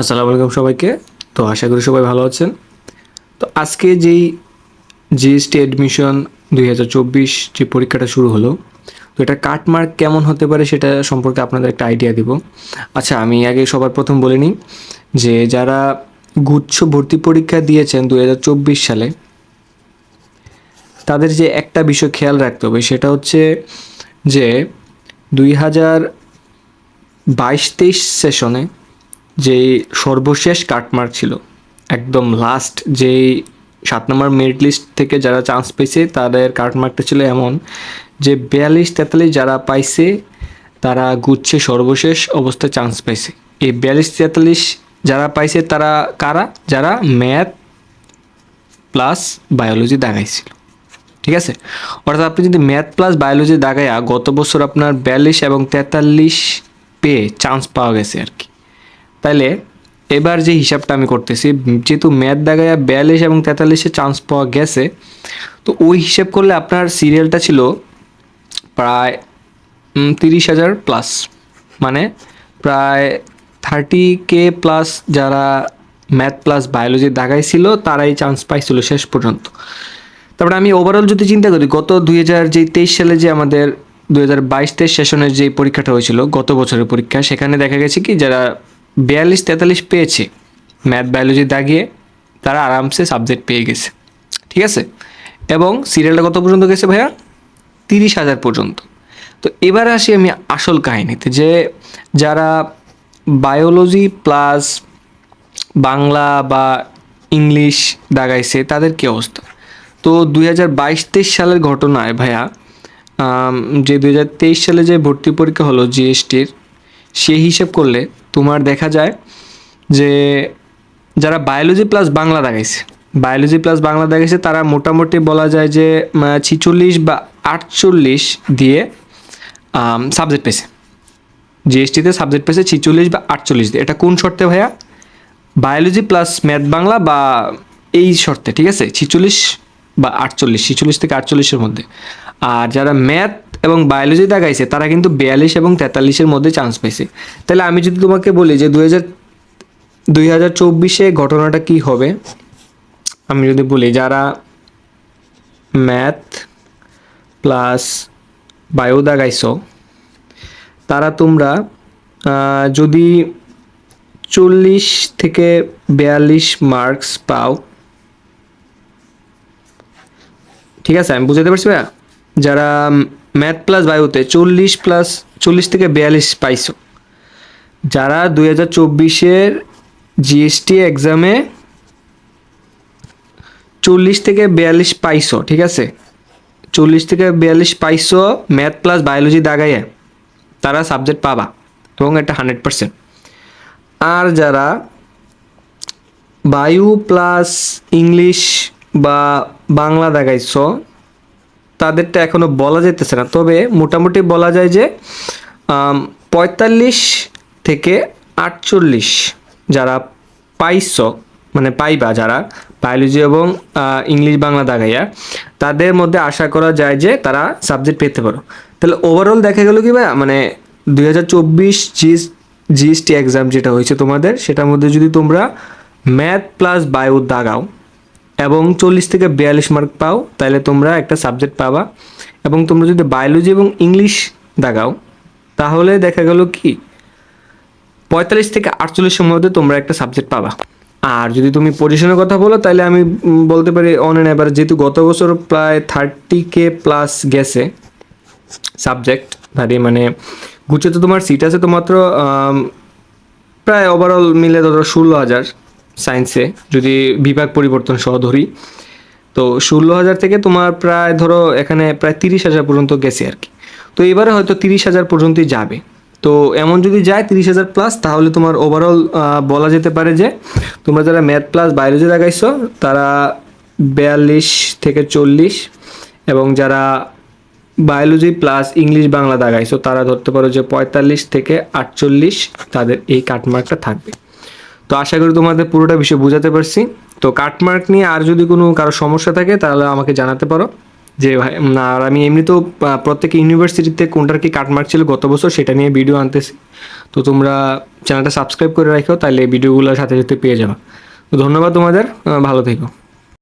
আসসালামু আলাইকুম সবাইকে। তো আশা করি সবাই ভালো আছেন। তো আজকে যেই জিএসটি অ্যাডমিশন দুই হাজার চব্বিশ যে পরীক্ষাটা শুরু হলো, তো এটা কাটমার্ক কেমন হতে পারে সেটা সম্পর্কে আপনাদের একটা আইডিয়া দিব। আচ্ছা আমি আগে সবার প্রথম বলে নিই যে যারা গুচ্ছ ভর্তি পরীক্ষা দিয়েছেন দুই হাজার চব্বিশ সালে, তাদের যে একটা বিষয় খেয়াল রাখতে হবে, সেটা হচ্ছে যে দুই হাজার বাইশ তেইশ সেশনে যেই সর্বশেষ কাটমার্ক ছিল, একদম লাস্ট যেই সাত নম্বর মেরিট লিস্ট থেকে যারা চান্স পেয়েছে, তাদের কাটমার্কটা ছিল এমন যে বিয়াল্লিশ তেতাল্লিশ যারা পাইছে, তারা গুচ্ছে সর্বশেষ অবস্থায় চান্স পাইছে এই বিয়াল্লিশ তেতাল্লিশ যারা পাইছে, তারা কারা? যারা ম্যাথ প্লাস বায়োলজি দাগাইছিল। ঠিক আছে? অর্থাৎ আপনি যদি ম্যাথ প্লাস বায়োলজি দাগাইয়া গত বছর আপনার বিয়াল্লিশ এবং তেতাল্লিশ পেয়ে চান্স পাওয়া গেছে আর কি। তাইলে এবার যে হিসাবটা আমি করতেছি, যেহেতু ম্যাথ দাগাইয়া বিয়াল্লিশ এবং তেতাল্লিশে চান্স পাওয়া গেছে, তো ওই হিসাব করলে আপনার সিরিয়ালটা ছিল প্রায় তিরিশ হাজার প্লাস মানে প্রায় থার্টি কে প্লাস যারা ম্যাথ প্লাস বায়োলজি দাগাইছিল, তারাই চান্স পাইছিল শেষ পর্যন্ত। তারপরে আমি ওভারঅল যদি চিন্তা করি, গত দুই হাজার যে তেইশ সালে যে আমাদের দুই হাজার বাইশ তেইশ সেশনের যে পরীক্ষাটা হয়েছিল, গত বছরের পরীক্ষা, সেখানে দেখা গেছে কি, যারা বিয়াল্লিশ তেতাল্লিশ পেয়েছে। ম্যাথ বায়োলজি দাগিয়ে তারা আরামসে সাবজেক্ট পেয়ে গেছে। ঠিক আছে? এবং সিরিয়ালটা কত পর্যন্ত গেছে ভাইয়া? তিরিশ হাজার পর্যন্ত। তো এবার আসি আমি আসল কাহিনীতে যে যারা বায়োলজি প্লাস বাংলা বা ইংলিশ দাগাইছে, তাদের কী অবস্থা? তো দুই হাজার বাইশ তেইশ সালের ঘটনায় ভাইয়া যে দুই হাজার তেইশ সালে যে ভর্তি পরীক্ষা হলো জিএসটির সেই হিসেব করলে তোমার দেখা যায় যে যারা বায়োলজি প্লাস বাংলা দাগাইছে বায়োলজি প্লাস বাংলা দেখাইছে, তারা মোটামুটি বলা যায় যে ছিচল্লিশ বা আটচল্লিশ দিয়ে সাবজেক্ট পেয়েছে। জিএসটিতে সাবজেক্ট পেয়েছে ছিচল্লিশ বা আটচল্লিশ দিয়ে। এটা কোন শর্তে ভাইয়া? বায়োলজি প্লাস ম্যাথ বাংলা বা এই শর্তে, ঠিক আছে? ছিচল্লিশ বা আটচল্লিশ, ছিচল্লিশ থেকে আটচল্লিশের মধ্যে। আর যারা ম্যাথ এবং বায়োলজি দাগাইছে তারা কিন্তু বিয়াল্লিশ এবং তেতাল্লিশের মধ্যে চান্স পেয়েছে তাহলে আমি যদি তোমাকে বলি যে দুই হাজার দুই হাজার চব্বিশে ঘটনাটা কী হবে? আমি যদি বলি যারা ম্যাথ প্লাস বায়ো দাগাইছো তারা তোমরা যদি চল্লিশ থেকে বিয়াল্লিশ মার্কস পাও, ঠিক আছে? আমি বুঝাতে পারছি ভাইয়া? যারা ম্যাথ প্লাস বায়ুতে চল্লিশ প্লাস চল্লিশ থেকে বিয়াল্লিশ পাইছো। যারা দুই হাজার চব্বিশের জিএসটি এক্সামে চল্লিশ থেকে বিয়াল্লিশ পাইছো, ঠিক আছে? চল্লিশ থেকে বিয়াল্লিশ পাইছো ম্যাথ প্লাস বায়োলজি দাগাইয়ে, তারা সাবজেক্ট পাবা, এবং এটা হান্ড্রেড পার্সেন্ট। আর যারা বায়ু প্লাস ইংলিশ বা বাংলা দেখাইছ তাদেরটা এখনও বলা যেতেছে না। তবে মোটামুটি বলা যায় যে পঁয়তাল্লিশ থেকে আটচল্লিশ যারা পাইছ মানে পাইবা যারা বায়োলজি এবং ইংলিশ বাংলা দাগাইয়া, তাদের মধ্যে আশা করা যায় যে তারা সাবজেক্ট পেতে পারো। তাহলে ওভারঅল দেখা গেল কি ভাই মানে দুই হাজার চব্বিশ জিএস, জিএসটি এক্সাম যেটা হয়েছে তোমাদের, সেটার মধ্যে যদি তোমরা ম্যাথ প্লাস বায়ো দাগাও এবং চল্লিশ থেকে বিয়াল্লিশ মার্ক পাও তাহলে তোমরা একটা সাবজেক্ট পাবা। এবং তোমরা যদি বায়োলজি এবং ইংলিশ দাগাও, তাহলে দেখা গেল কি? পঁয়তাল্লিশ থেকে আটচল্লিশের মধ্যে তোমরা একটা সাবজেক্ট পাবা। আর যদি তুমি পজিশনের কথা বলো তাহলে আমি বলতে পারি অন অ্যান্ড এবার যেহেতু গত বছর প্রায় থার্টি কে প্লাস গেছে সাবজেক্ট ভারী মানে গুছে তো তোমার সিট আছে তো মাত্র প্রায় ওভারঅল মিলে ধরো ষোলো হাজার। সায়েন্সে যদি বিভাগ পরিবর্তন সহ ধরি, তো ষোলো হাজার থেকে তোমার প্রায় ধরো এখানে প্রায় তিরিশ হাজার পর্যন্ত গেছে আর কি। তো এবারে হয়তো তিরিশ হাজার পর্যন্তই যাবে। তো এমন যদি যায় তিরিশ হাজার প্লাস তাহলে তোমার ওভারঅল বলা যেতে পারে যে তোমরা যারা ম্যাথ প্লাস বায়োলজি লাগাইছো, তারা বিয়াল্লিশ থেকে চল্লিশ এবং যারা বায়োলজি প্লাস ইংলিশ বাংলা দাগাইছো তারা ধরতে পারো যে পঁয়তাল্লিশ থেকে আটচল্লিশ তাদের এই কাটমার্কটা থাকবে। তো আশা করি তোমাদের পুরোটা বিষয় বোঝাতে পারছি। তো কাটমার্ক নিয়ে আর যদি কোনো কারও সমস্যা থাকে, তাহলে আমাকে জানাতে পারো। যে ভাই আর আমি এমনি তো প্রত্যেক ইউনিভার্সিটিতে কোনটার কি কাটমার্ক ছিল গত বছর সেটা নিয়ে ভিডিও আনতেছি। তো তোমরা চ্যানেলটা সাবস্ক্রাইব করে রাখো তাহলে ভিডিওগুলোর সাথে সাথে পেয়ে যাবা। তো ধন্যবাদ তোমাদের ভালো থেকো।